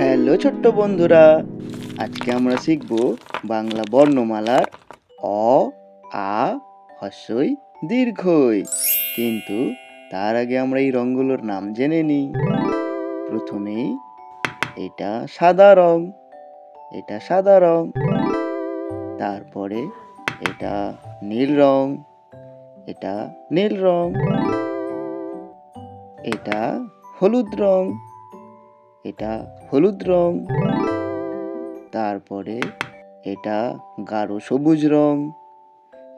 Hello ছোট্ট বন্ধুরা, আজকে আমরা শিখব বাংলা বর্ণমালার অ, আ, হস্যই, দীর্ঘই। কিন্তু তার আগে আমরা এই রঙগুলোর নাম জেনে নিই। প্রথমেই এটা সাদা রং, এটা সাদা রং। তারপরে এটা নীল রং, এটা নীল রং। এটা হলুদ রং। এটা হলুদ রং। তারপরে এটা গাঢ় সবুজ রং।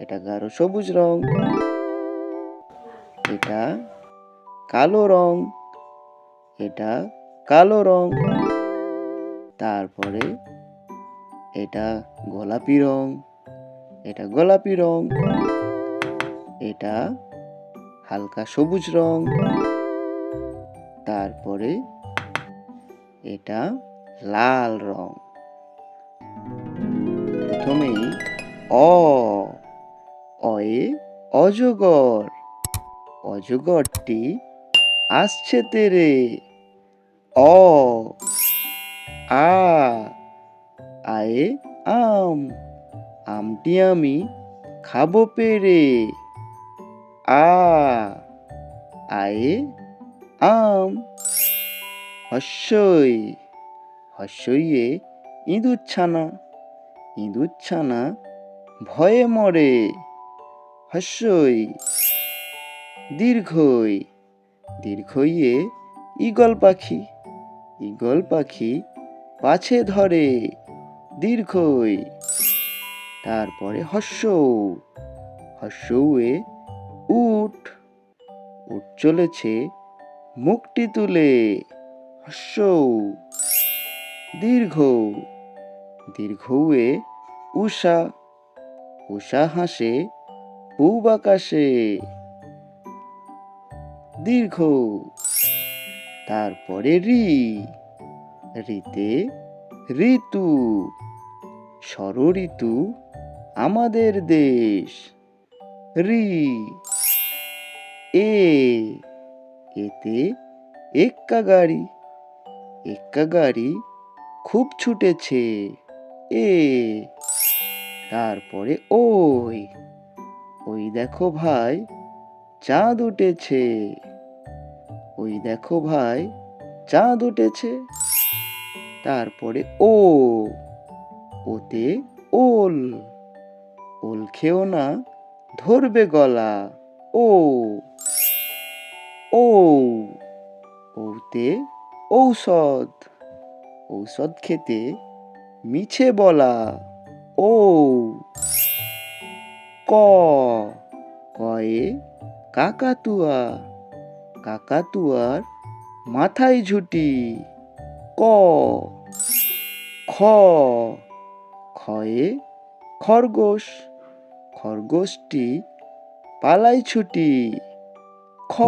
এটা গাঢ় সবুজ রং। এটা কালো রং। এটা কালো রং। তারপরে এটা গোলাপি রং। এটা গোলাপি রং। এটা হালকা সবুজ রং। তারপরে এটা লাল রং। প্রথমেই অ, অয়ে অজগর। অজগরটি আসছে তেরে। অ, আ, আয়ে আম। আমটি আমি খাব পেরে। আ, আয়ে আম। হস্যই, হস্যইয়ে ইঁদুর ছানা ইঁদুর ছানা ভয়ে মরে, হস্যই, দীর্ঘই, দীর্ঘইয়ে ঈগল পাখি ঈগল পাখি পাছে ধরে, দীর্ঘই, তারপরে হস্য হস্যউয়ে উঠ উঠ চলেছে মুখটি তুলে। হস্য। দীর্ঘ। দীর্ঘউয়ে উষা। উষা হাসে, পূব আকাশে। দীর্ঘ। তারপরে রি। রিতে ঋতু। ষড় ঋতু আমাদের দেশ। রি। এ। এতে এক্কা গাড়ি এক্কা গাড়ি খুব ছুটেছে। এ, তারপরে ওই ওই দেখো ভাই, চাঁদ উঠেছে। ওই দেখো ভাই, চাঁদ উঠেছে। তারপরে ও, ওতে ওল ওল খেও না, ধরবে গলা। ও ও, ওতে ঔষধ। ঔষধ খেতে মিছে বলা ও ক। কয়ে কাকাতুয়া। কাকাতুয়ার মাথায় ঝুটি। ক। খ। খয়ে খরগোশ। খরগোশটি পালাই ছুটি। খ।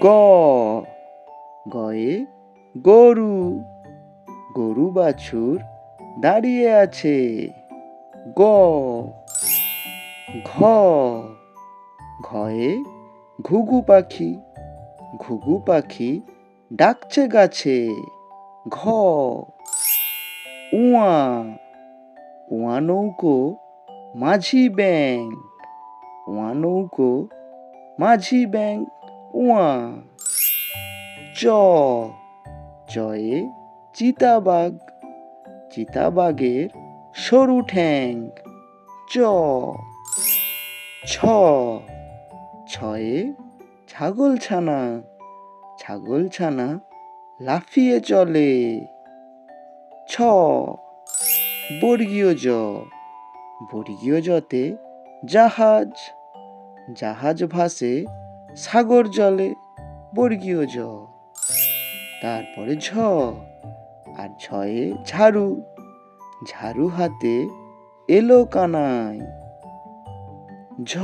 গ। গয়ে গরু গরু বাছুর দাঁড়িয়ে আছে। গ, ঘ, ঘয়ে ঘুঘু পাখি ঘুঘু পাখি ডাকছে গাছে। ঘ, উয়া উয়া নৌকো, মাঝি ব্যাং উয়া নৌকো, মাঝি ব্যাং উয়া। চ চয়ে চিতাবাঘ। চিতাবাঘের সরু ঠ্যাং। চ ছ ছয়ে ছাগল ছানা ছাগল ছানা লাফিয়ে চলে। ছ বর্গীয় জ। বর্গীয় জতে জাহাজ। জাহাজ ভাসে সাগর জলে। বর্গীয় জ। তারপরে ঝ, আর ঝয়ে ঝাড়ু। ঝাড়ু হাতে এলো কানাই। ঝ,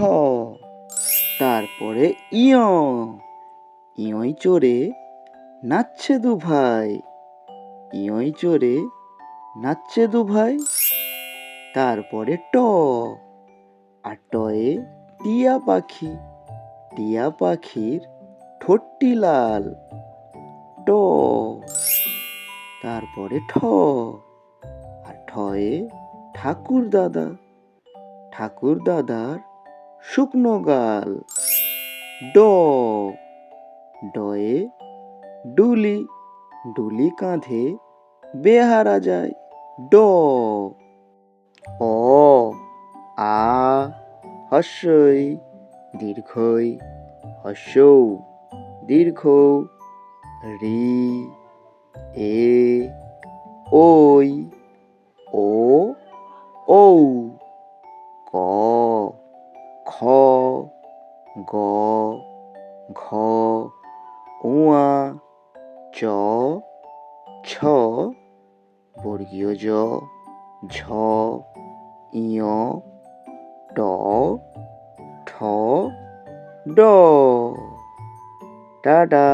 তারপরে ইয়। ইয়ই চড়ে নাচছে দু ভাই। ইয়ই চড়ে নাচছে দু ভাই। তারপরে ট, আর টয়ে টিয়া পাখি। টিয়া পাখির ঠোঁটটি লাল। ট তারপরে ঠ। আর ঠয়ে ঠাকুর দাদা। ঠাকুর দাদার শুকনো গাল। ড। ডয়ে ডুলি। ডুলি কাঁধে বেহারা যায়। ড। অ। আ। হস্যই। দীর্ঘই। হস্যৌ। দীর্ঘ। রি, এ, ওই, ও, ঔ, ক, খ, গ, ঘ, উয়া, চ, ছ, বর্গীয় জ, ঝ, ইয়, ট, ঠ, ড। টাটা।